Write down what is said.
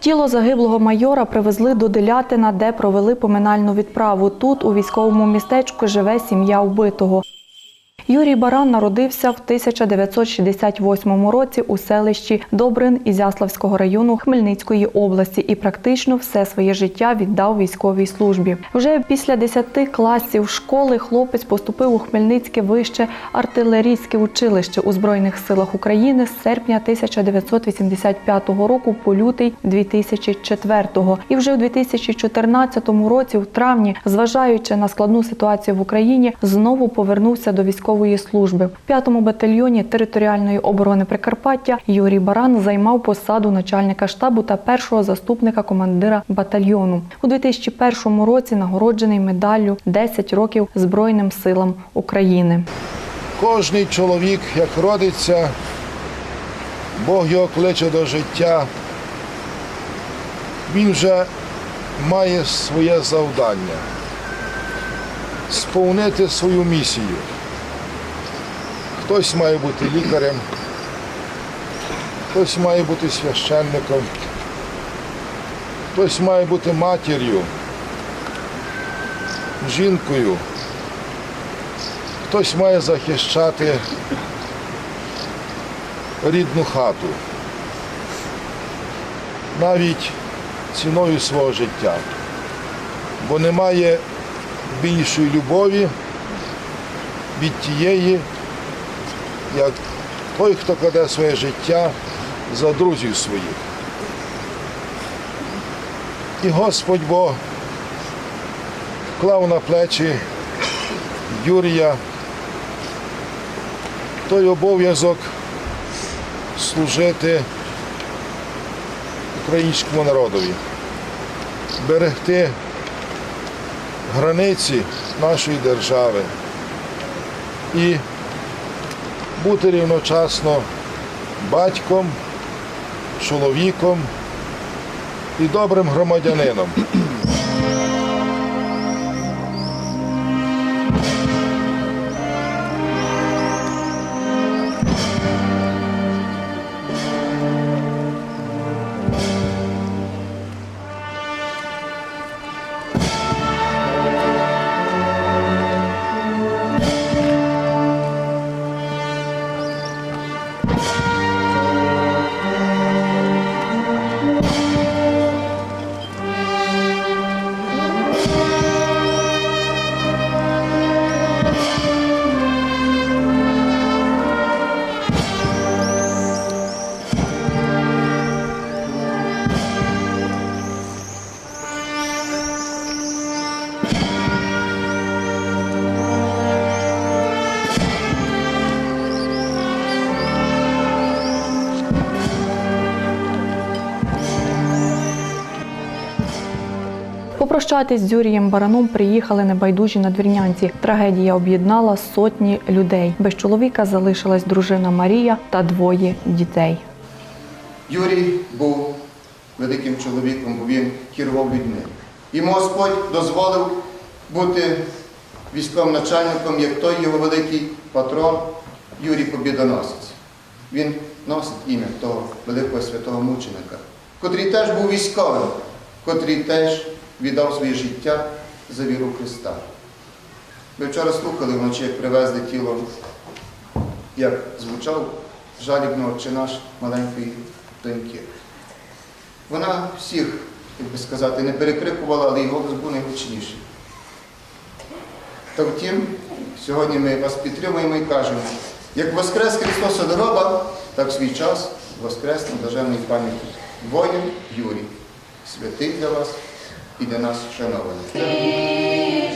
Тіло загиблого майора привезли до Делятина, де провели поминальну відправу. Тут, у військовому містечку, живе сім'я вбитого. Юрій Баран народився в 1968 році у селищі Добрин Ізяславського району Хмельницької області і практично все своє життя віддав військовій службі. Вже після 10 класів школи хлопець поступив у Хмельницьке вище артилерійське училище у Збройних силах України з серпня 1985 року по лютий 2004 І вже у 2014 році, в травні, зважаючи на складну ситуацію в Україні, знову повернувся до військової служби. В 5-му батальйоні територіальної оборони Прикарпаття Юрій Баран займав посаду начальника штабу та першого заступника командира батальйону. У 2001 році нагороджений медаллю 10 років Збройним силам України. Кожний чоловік, як родиться, Бог його кличе до життя. Він вже має своє завдання сповнити свою місію. Хтось має бути лікарем, хтось має бути священником, хтось має бути матір'ю, жінкою. Хтось має захищати рідну хату, навіть ціною свого життя, бо немає більшої любові від тієї, як той, хто кладе своє життя за друзів своїх. І Господь Бог вклав на плечі Юрія той обов'язок служити українському народові, берегти границі нашої держави і бути рівночасно батьком, чоловіком і добрим громадянином. Попрощатись з Юрієм Бараном приїхали небайдужі надвірнянці. Трагедія об'єднала сотні людей. Без чоловіка залишилась дружина Марія та двоє дітей. Юрій був великим чоловіком, бо він керував людьми. Йому Господь дозволив бути військовим начальником, як той його великий патрон Юрій Побідоносець. Він носить ім'я того великого святого мученика, котрий теж був військовим, котрий теж віддав своє життя за віру Христа. Ми вчора слухали вночі, як привезли тіло, як звучав жалібно «Отче наш маленької доньки. Вона всіх, як би сказати, не перекрикувала, але й голос був найгучніший. Та втім, сьогодні ми вас підтримуємо і кажемо, як Воскрес Христос од так в свій час Воскрес на блаженній пам'яті. Воїн Юрій, святий для вас і для нас. Пишная,